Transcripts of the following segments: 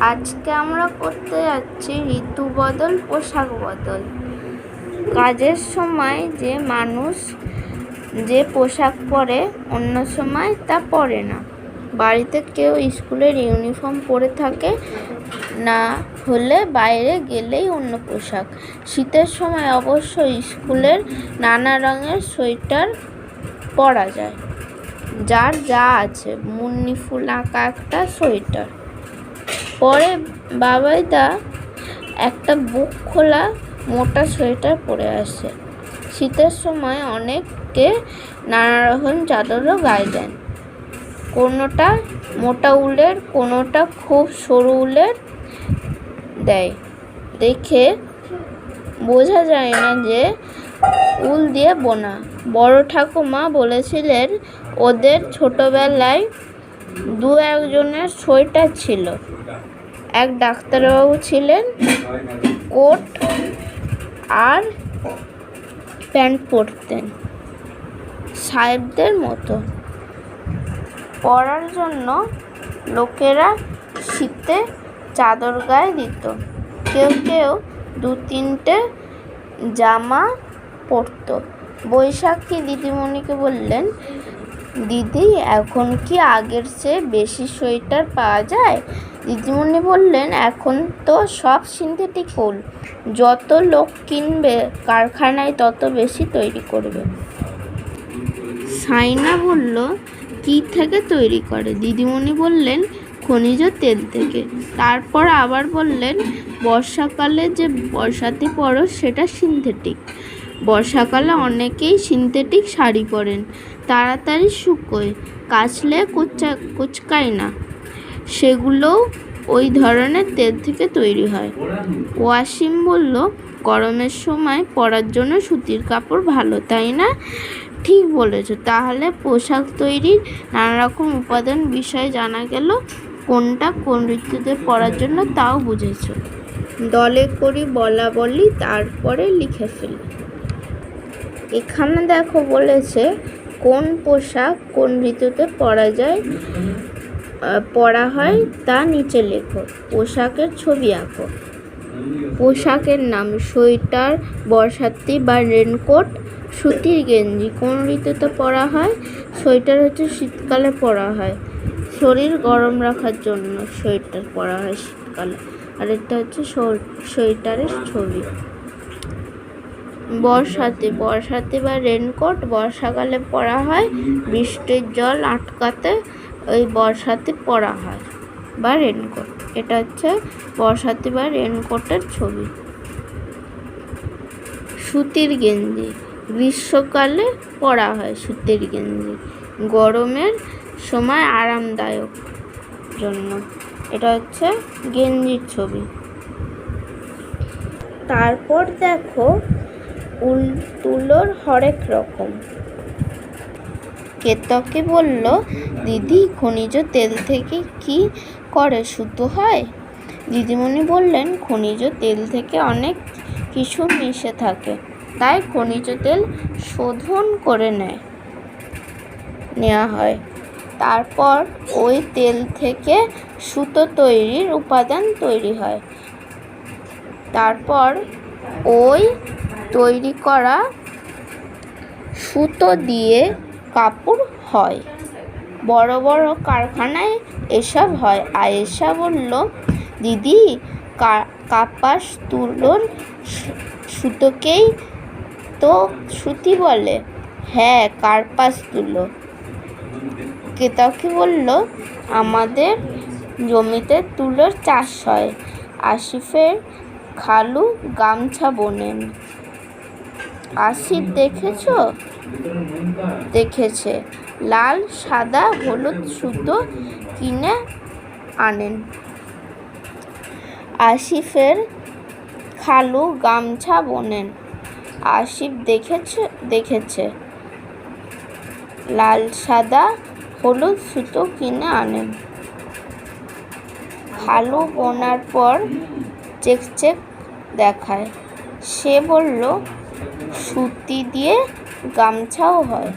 আজকে আমরা করতে যাচ্ছি ঋতু বদল পোশাক বদল। কাজের সময় যে মানুষ যে পোশাক পরে, অন্য সময় তা পরে না। বাড়িতে কেউ স্কুলের ইউনিফর্ম পরে থাকে, না হলে বাইরে গেলেই অন্য পোশাক। শীতের সময় অবশ্য স্কুলের নানা রঙের সোয়েটার পরা যায়। যার যা আছে, মুন্নি ফুল আঁকা একটা সোয়েটার। পরে বাবাই বাবাইদা একটা বুক খোলা মোটা সোয়েটার পরে আসে। শীতের সময় অনেককে নানা রকম চাদরও গায়ে দেন। কোনোটা মোটা উলের, কোনোটা খুব সরু উলের দেয়। দেখে বোঝা যায় না যে উল দিয়ে বোনা। বড় ঠাকুমা বলেছিলেন, ওদের ছোটবেলায় দু একজনের সোয়েটার ছিল। এক ডাক্তারবাবু ছিলেন, কোট আর প্যান্ট পরতেন, সাহেবদের মতো। পরার জন্য লোকেরা শীতে চাদর গায়ে দিত। কেউ কেউ দু তিনটে জামা পরতো। বৈশাখী দিদিমণিকে বললেন দিদি, এখন কি আগের চেয়ে বেশি সোয়েটার পাওয়া যায়? দিদিমণি বললেন, এখন তো সব সিনথেটিক উল যত লোক কিনবে কারখানায়, তত বেশি তৈরি করবে। সাইনা বলল, কি থেকে তৈরি করে? দিদিমণি বললেন, খনিজ তেল থেকে। তারপর আবার বললেন, বর্ষাকালে যে বর্ষাতে পরো সেটা সিনথেটিক। বর্ষাকালে অনেকেই সিনথেটিক শাড়ি পরেন, তাড়াতাড়ি শুকোয়, কাচলে কুচা কুচকায় না। সেগুলোও ওই ধরনের তেল থেকে তৈরি হয়। ওয়াসিম বলল, গরমের সময় পরার জন্য সুতির কাপড় ভালো, তাই না? ঠিক বলেছ। তাহলে পোশাক তৈরির নানা রকম উপাদান বিষয়ে জানা গেল, কোনটা কোন ঋতুতে পরার জন্য তাও বুঝেছ। দলে করি বলা বলি, তারপরে লিখে ফেলি। এখানে দেখো বলেছে, কোন পোশাক কোন ঋতুতে পরা যায় পরা হয় তা নিচে লেখো। পোশাকের ছবি আঁকো। পোশাকের নাম সোয়েটার, বর্ষাতি বা রেনকোট, সুতির গেঞ্জি কোন ঋতুতে পরা হয়, সোয়েটার হচ্ছে শীতকালে পরা হয়। শরীর গরম রাখার জন্য সোয়েটার পরা হয় শীতকালে। আর এটা হচ্ছে সোয়েটারের ছবি। বর্ষাতে বর্ষাতে বা রেনকোট বর্ষাকালে পরা হয়, বৃষ্টির জল আটকাতে ওই বর্ষাতে পরা হয় বা রেনকোট এটা হচ্ছে বর্ষাতে বা রেনকোটের ছবি। সুতির গেঞ্জি। গ্রীষ্মকালে পরা হয় সুতির গেঞ্জি। গরমের সময় আরামদায়ক জন্য। এটা হচ্ছে গেঞ্জির ছবি। তারপর দেখো উল তুলোর হরেক রকম। কেতকে বলল, দিদি, খনিজ তেল থেকে কি করে সুতো হয়? দিদিমণি বললেন, খনিজ তেল থেকে অনেক কিছু মিশে থাকে, তাই খনিজ তেল শোধন করে নেয় নেওয়া হয়। তারপর ওই তেল থেকে সুতো তৈরির উপাদান তৈরি হয়। তারপর ওই তৈরি করা সুতো দিয়ে কাপড় হয়। বড় বড় কারখানায় এসব হয়। আয়েশা বলল, দিদি কাপাস তুলোর সুতোকেই তো সুতি বলে? হ্যাঁ কার্পাস তুলো। কেতকী বলল, আমাদের জমিতে তুলোর চাষ হয়। আসিফের খালু গামছা বোনেন। আসিফ দেখেছ? দেখেছে। লাল, সাদা, হলুদ, সুতো কিনে আনেন। আসিফের খালু গামছা বোনেন। আসিফ দেখেছে দেখেছে। লাল, সাদা, হলুদ, সুতো কিনে আনেন। খালু বোনার পর চেক চেক দেখায়। সে বলল সুতি দিয়ে গামছাও হয়।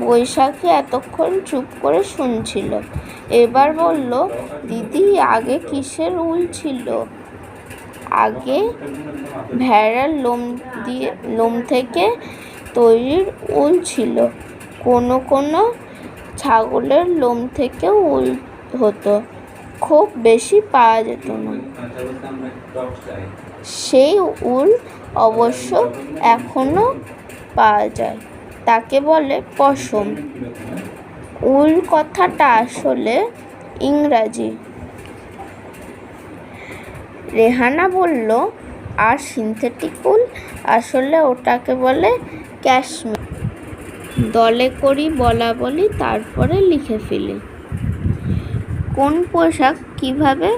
বৈশাখী এতক্ষণ চুপ করে শুনছিল। এবার বলল, দিদি, আগে কিসের উল ছিল? আগে ভেড়ার লোম দিয়ে, লোম থেকে তৈরির উল ছিল। কোনো কোনো ছাগলের লোম থেকে উল হতো। খুব বেশি পাওয়া যেত না। সেই উল অবশ্য এখনও পাওয়া যায়। তাকে বলে পশম। উল কথাটা আসলে ইংরাজি। রেহানা বলল, আর সিনথেটিক উল আসলে ওটাকে বলে ক্যাশমির দলে করি বলা বলি তারপরে লিখে ফেলি। কোন পোশাক কীভাবে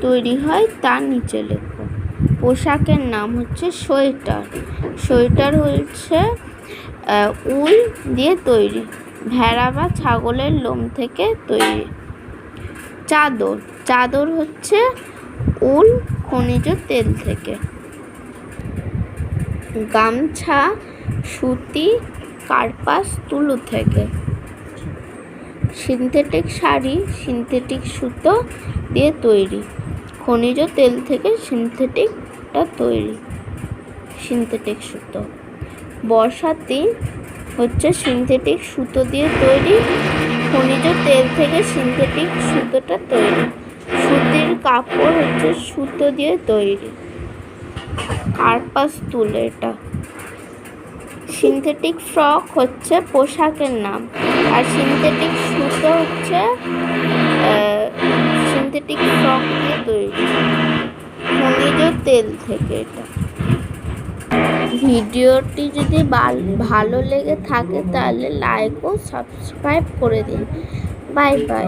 তৈরি হয় তা নিচে লেখো। পোশাকের নাম হচ্ছে সোয়েটার। সোয়েটার হচ্ছে উল দিয়ে তৈরি, ভেড়া বা ছাগলের লোম থেকে তৈরি। চাদর চাদর হচ্ছে উল, খনিজ তেল থেকে। গামছা, সুতি, কার্পাস, তুলো থেকে। সিনথেটিক শাড়ি, সিনথেটিক সুতো দিয়ে তৈরি। খনিজ তেল থেকে সিনথেটিকটা তৈরি। সিনথেটিক সুতো। বর্ষাতি হচ্ছে সিনথেটিক সুতো দিয়ে তৈরি। খনিজ তেল থেকে সিনথেটিক সুতোটা তৈরি। সুতির কাপড় হচ্ছে সুতো দিয়ে তৈরি। কার্পাস তুল এটা। সিনথেটিক ফ্রক হচ্ছে পোশাকের নাম। আর সিনথেটিক সুতো হচ্ছে সিনথেটিক ফ্রক দিয়ে তৈরি। খনিজ তেল থেকে এটা। ভিডিওটি যদি ভালো লেগে থাকে তাহলে লাইক ও সাবস্ক্রাইব করে দিন। Bye bye